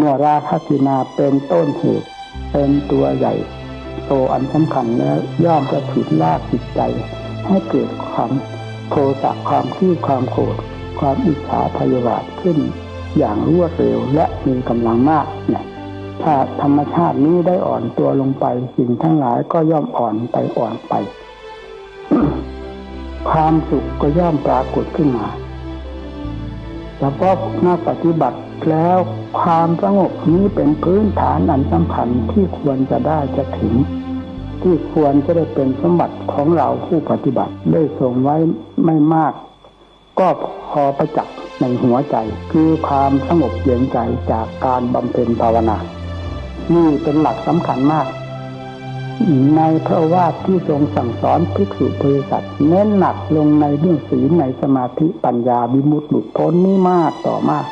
เมื่อราคะกินาเป็นต้นเหตุ เป็นตัวใหญ่ โตอันสำคัญแล้วย่อมจะฉุดลากจิตใจ ให้เกิดความโทสะความขี้ความโกรธความอิจฉาพยาบาทขึ้น อย่างรวดเร็วและมีกำลังมากเนี่ยถ้าธรรมชาตินี้ได้อ่อนตัวลงไปสิ่งทั้งหลายก็ย่อมอ่อนไปอ่อนไป ความสุขก็ย่อมปรากฏขึ้นมา แล้วก็นักปฏิบัติแล้วความสงบนี้เป็นพื้นฐานอันสำคัญที่ควรจะได้จะถึง ที่ควรจะได้เป็นสมบัติของเราผู้ปฏิบัติได้ส่งไว้ไม่มาก ก็พอประจักษ์ในหัวใจ คือความสงบเย็นใจจากการบำเพ็ญภาวนา นี่เป็นหลักสำคัญมาก ในพระวาทที่ทรงสั่งสอนภิกษุบริษัทเน้นหนักลงในเรื่องศีลในสมาธิปัญญาวิมุตติหลุดพ้นนี่มากต่อมาก